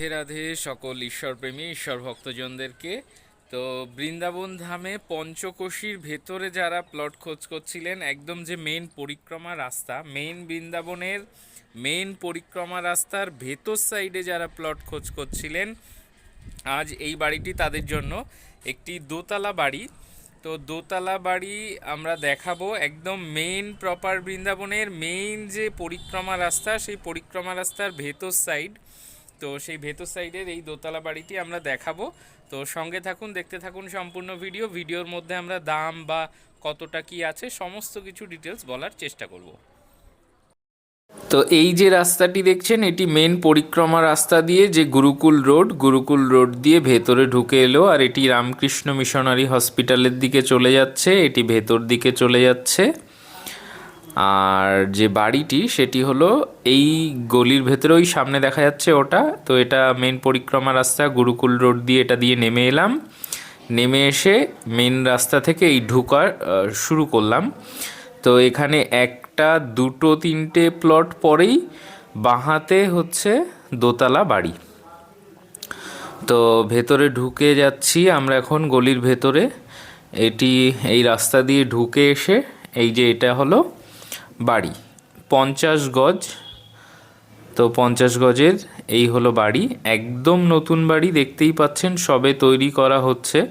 রাধে রাধে, সকল ঈশ্বরপ্রেমী ঈশ্বর ভক্তজনদেরকে তো বৃন্দাবন ধামে পঞ্চকোশীর ভেতরে যারা প্লট খোঁজ করছিলেন, একদম যে মেন পরিক্রমা রাস্তা মেন বৃন্দাবনের মেন পরিক্রমা রাস্তার ভেতর সাইডে যারা প্লট খোঁজ করছিলেন, আজ এই বাড়িটি তাদের জন্য একটি দোতলা বাড়ি। তো দোতলা বাড়ি আমরা দেখাবো একদম মেন প্রপার বৃন্দাবনের মেইন যে পরিক্রমা রাস্তা, সেই পরিক্রমা রাস্তার ভেতর সাইড তো সেই ভেতর সাইডের এই দোতলা বাড়িটি আমরা দেখাবো। তো সঙ্গে থাকুন, দেখতে থাকুন সম্পূর্ণ ভিডিও। ভিডিওর মধ্যে আমরা দাম বা কতটা কি আছে, সমস্ত কিছু ডিটেলস বলার চেষ্টা করব। তো এই যে রাস্তাটি দেখছেন, এটি মেন পরিক্রমা রাস্তা দিয়ে যে গুরুকুল রোড গুরুকুল রোড দিয়ে ভেতরে ঢুকে এলো আর এটি রামকৃষ্ণ মিশনারি হসপিটালের দিকে চলে যাচ্ছে, এটি ভেতর দিকে চলে যাচ্ছে। আর যে বাড়িটি, সেটি হলো এই গলির ভেতরে ওই সামনে দেখা যাচ্ছে ওটা। তো এটা মেন পরিক্রমা রাস্তা, গুরুকুল রোড দিয়ে এটা দিয়ে নেমে এলাম। নেমে এসে মেন রাস্তা থেকে এই ঢুকার শুরু করলাম। তো এখানে একটা, দুটো, তিনটে প্লট পরেই বাঁহাতে হচ্ছে দোতলা বাড়ি। তো ভেতরে ঢুকে যাচ্ছি আমরা এখন গলির ভেতরে। এটি এই রাস্তা দিয়ে ঢুকে এসে এই যে এটা হলো বাড়ি। পঞ্চাশ গজ। তো পঞ্চাশ গজের এই হলো বাড়ি। একদম নতুন বাড়ি দেখতেই পাচ্ছেন, সবে তৈরি করা হচ্ছে।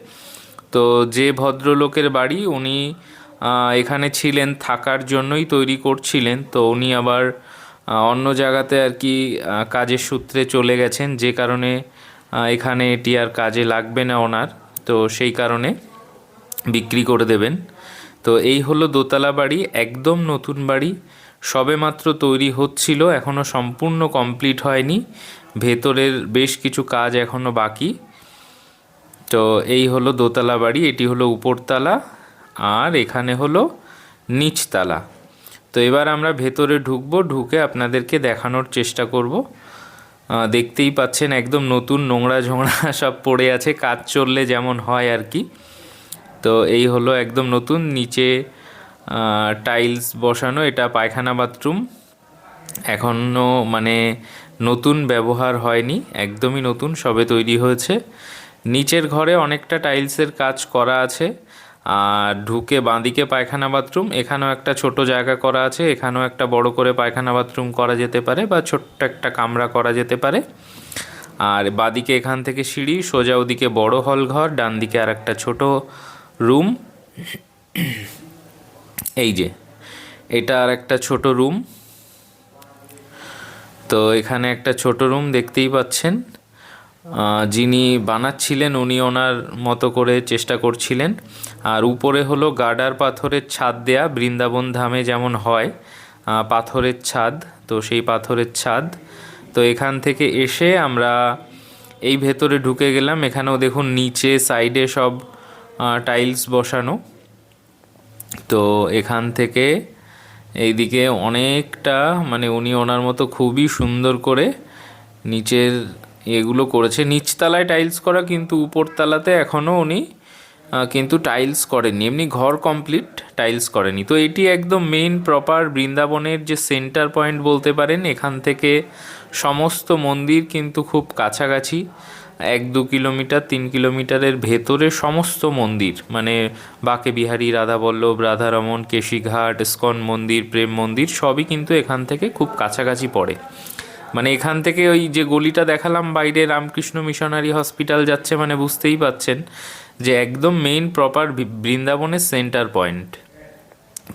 তো যে ভদ্রলোকের বাড়ি, উনি এখানে ছিলেন, থাকার জন্যই তৈরি করছিলেন। তো উনি আবার অন্য জায়গাতে আর কি কাজের সূত্রে চলে গেছেন। যে কারণে এখানে এটি আর কাজে লাগবে না ওনার। তো সেই কারণে বিক্রি করে দেবেন। তো এই হলো দোতলা বাড়ি, একদম নতুন বাড়ি। সবে মাত্র তৈরি হচ্ছিল এখনও সম্পূর্ণ কমপ্লিট হয়নি। ভেতরের বেশ কিছু কাজ এখনও বাকি। তো এই হলো দোতলা বাড়ি, এটি হলো উপরতলা, আর এখানে হলো নিচতলা। তো এবার আমরা ভেতরে ঢুকবো, ঢুকে আপনাদেরকে দেখানোর চেষ্টা করব। দেখতেই পাচ্ছেন একদম নতুন নোংরা ঝোংরা সব পড়ে আছে, কাজ চললে যেমন হয় আর কি। তো এই হলো একদম নতুন, নিচে টাইলস বসানো, এটা পায়খানা বাথরুম এখনও মানে নতুন ব্যবহার হয়নি, একদমই নতুন, সবে তৈরি হয়েছে। নিচের ঘরে অনেকটা টাইলসের কাজ করা আছে, আর ঢুকে বাঁদিকে পায়খানা বাথরুম এখানেও একটা ছোট জায়গা করা আছে, এখানেও একটা বড় করে পায়খানা বাথরুম করা যেতে পারে, বা ছোট্ট একটা কামরা করা যেতে পারে। আর বাদিকে এখান থেকে সিঁড়ি, সোজা ওদিকে বড় হল ঘর ডান দিকে আর একটা ছোট রুম। এই যে, এটা আর একটা ছোট রুম। তো এখানে একটা ছোট রুম দেখতেই পাচ্ছেন। যিনি বানাচ্ছিলেন উনি ওনার মতো করে চেষ্টা করছিলেন। আর উপরে হলো গার্ডার পাথরের ছাদ দেয়া, বৃন্দাবন ধামে যেমন হয় পাথরের ছাদ, তো সেই পাথরের ছাদ। তো এখান থেকে এসে আমরা এই ভেতরে ঢুকে গেলাম। এখানেও দেখুন নিচে, সাইডে সব টাইলস বসানো। তো এখান থেকে এইদিকে অনেকটা মানে উনি ওনার মতো খুবই সুন্দর করে নিচের এগুলো করেছে। নিচতলায় টাইলস করা, কিন্তু উপরতলাতে এখনও উনি কিন্তু টাইলস করেননি। এমনি ঘর কমপ্লিট টাইলস করেনি তো এটি একদম মেইন প্রপার বৃন্দাবনের যে সেন্টার পয়েন্ট বলতে পারেন, এখান থেকে সমস্ত মন্দির কিন্তু খুব কাছাকাছি। এক দু কিলোমিটার, তিন কিলোমিটারের ভেতরে সমস্ত মন্দির। মানে বাকে বিহারী রাধাবল্লভ রাধারমন, কেশিঘাট, ইস্কন মন্দির, প্রেম মন্দির সবই কিন্তু এখান থেকে খুব কাছাকাছি পড়ে। মানে এখান থেকে ওই যে গলিটা দেখালাম, বাইরে রামকৃষ্ণ মিশনারি হসপিটাল যাচ্ছে মানে বুঝতেই পাচ্ছেন যে একদম মেইন প্রপার বৃন্দাবনের সেন্টার পয়েন্ট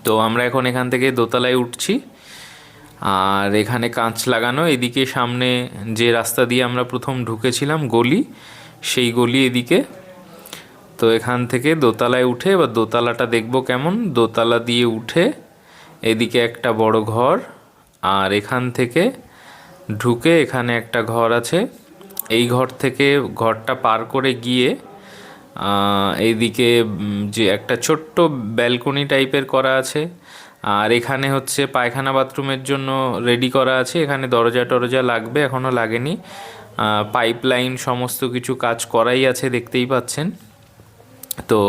তো আমরা এখন এখান থেকে দোতলায় উঠছি। আর এখানে কাঁচ লাগানো, এদিকে সামনে যে রাস্তা দিয়ে আমরা প্রথম ঢুকেছিলাম গলি, সেই গলি এদিকে। তো এখান থেকে দোতলায় উঠে, এবার দোতলাটা দেখব কেমন, দোতলা দিয়ে উঠে এদিকে একটা বড় ঘর, আর এখান থেকে ঢুকে এখানে একটা ঘর আছে। এই ঘর থেকে ঘরটা পার করে গিয়ে এইদিকে যে একটা ছোট্ট ব্যালকনি টাইপের করা আছে আর এখানে হচ্ছে পায়খানা বাথরুমের জন্য রেডি করা আছে। এখানে দরজা টরজা লাগবে এখনও লাগেনি। পাইপ লাইন সমস্ত কিছু কাজ করাই আছে, দেখতেই পাচ্ছেন। তো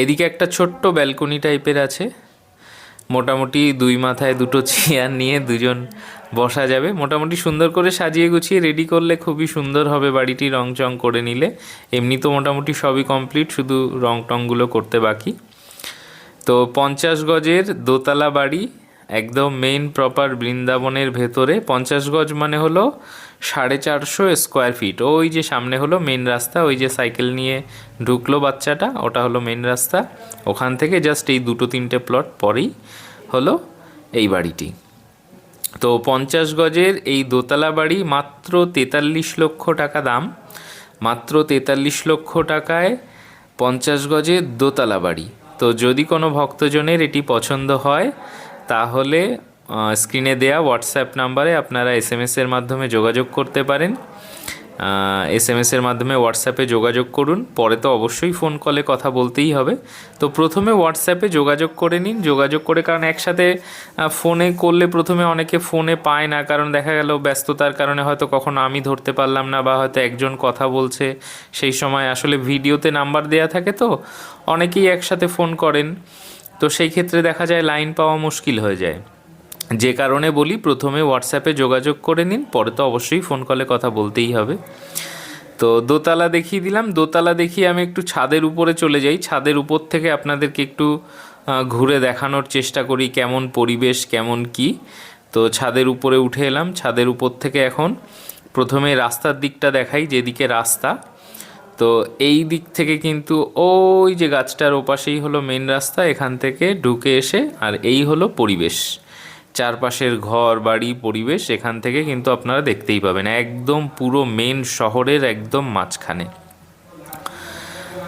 এদিকে একটা ছোট্ট ব্যালকনি টাইপের আছে। মোটামুটি দুই মাথায় দুটো চেয়ার নিয়ে দুজন বসা যাবে। মোটামুটি সুন্দর করে সাজিয়ে গুছিয়ে রেডি করলে খুবই সুন্দর হবে বাড়িটি রং চং করে নিলে। এমনি তো মোটামুটি সবই কমপ্লিট শুধু রং টংগুলো করতে বাকি। তো পঞ্চাশ গজের দোতলা বাড়ি, একদম মেইন প্রপার বৃন্দাবনের ভেতরে। পঞ্চাশ গজ মানে হলো সাড়ে চারশো স্কোয়ার ফিট ওই যে সামনে হলো মেন রাস্তা, ওই যে সাইকেল নিয়ে ঢুকলো বাচ্চাটা, ওটা হলো মেন রাস্তা। ওখান থেকে জাস্ট এই দুটো তিনটে প্লট পরেই হলো এই বাড়িটি। তো পঞ্চাশ গজের এই দোতলা বাড়ি মাত্র তেতাল্লিশ লক্ষ টাকা দাম। মাত্র তেতাল্লিশ লক্ষ টাকায় পঞ্চাশ গজের দোতলা বাড়ি। তো যদি কোনো ভক্তজনের এটি পছন্দ হয়, তাহলে স্ক্রিনে দেয়া হোয়াটসঅ্যাপ নাম্বারে আপনারা এস এম এসের মাধ্যমে যোগাযোগ করতে পারেন। এস এম এসের মাধ্যমে হোয়াটসঅ্যাপে যোগাযোগ করুন। পরে তো অবশ্যই ফোন কলে কথা বলতেই হবে। তো প্রথমে হোয়াটসঅ্যাপে যোগাযোগ করে নিন। যোগাযোগ করে, কারণ একসাথে ফোনে করলে প্রথমে অনেকে ফোনে পায় না। কারণ দেখা গেল ব্যস্ততার কারণে হয়তো কখনো আমি ধরতে পারলাম না বা হয়তো একজন কথা বলছে। সেই সময় আসলে ভিডিওতে নাম্বার দেয়া থাকে তো, অনেকেই একসাথে ফোন করেন। তো সেই ক্ষেত্রে দেখা যায় লাইন পাওয়া মুশকিল হয়ে যায়। যে কারণে বলি, প্রথমে হোয়াটসঅ্যাপে যোগাযোগ করে নিন, পরে তো অবশ্যই ফোন কলে কথা বলতেই হবে। তো দোতলা দেখিয়ে দিলাম, দোতলা দেখিয়ে আমি একটু ছাদের উপরে চলে যাই। ছাদের উপর থেকে আপনাদেরকে একটু ঘুরে দেখানোর চেষ্টা করি, কেমন পরিবেশ, কেমন কি। তো ছাদের উপরে উঠে এলাম, ছাদের উপর থেকে এখন প্রথমে রাস্তার দিকটা দেখাই, যেদিকে রাস্তা। তো এই দিক থেকে কিন্তু ওই যে গাছটার ওপাশেই হলো মেন রাস্তা, এখান থেকে ঢুকে এসে, আর এই হলো পরিবেশ। চারপাশের ঘর, বাড়ি, পরিবেশ এখান থেকে কিন্তু আপনারা দেখতেই পাবেন। একদম পুরো মেন শহরের একদম মাঝখানে।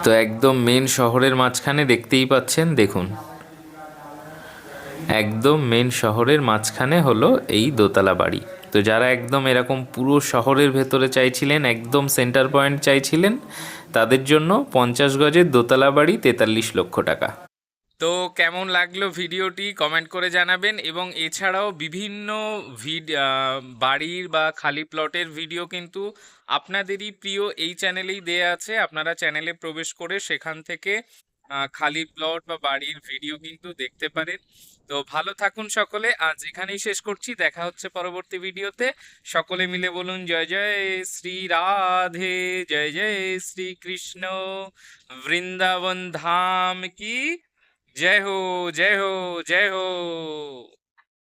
তো একদম মেন শহরের মাঝখানে দেখতেই পাচ্ছেন, দেখুন। একদম মেন শহরের মাঝখানে হলো এই দোতলা বাড়ি। তো যারা একদম এরকম পুরো শহরের ভেতরে চাইছিলেন, একদম সেন্টার পয়েন্ট চাইছিলেন, তাদের জন্য পঞ্চাশ গজের দোতলা বাড়ি তেতাল্লিশ লক্ষ টাকা। তো কেমন লাগল ভিডিওটি কমেন্ট করে জানাবেন এবং এছাড়াও বিভিন্ন ভিড বাড়ির বা খালি প্লটের ভিডিও কিন্তু আপনাদেরই প্রিয় এই চ্যানেলেই দেয়া আছে। আপনারা চ্যানেলে প্রবেশ করে সেখান থেকে খালি প্লট বা বাড়ির ভিডিও কিন্তু দেখতে পারেন। তো ভালো থাকুন সকলে, আজ এখানেই শেষ করছি। দেখা হচ্ছে পরবর্তী ভিডিওতে। সকলে মিলে বলুন জয় জয় শ্রী রাধে, জয় জয় শ্রী কৃষ্ণ। বৃন্দাবন ধাম কি जय हो जय हो जय हो।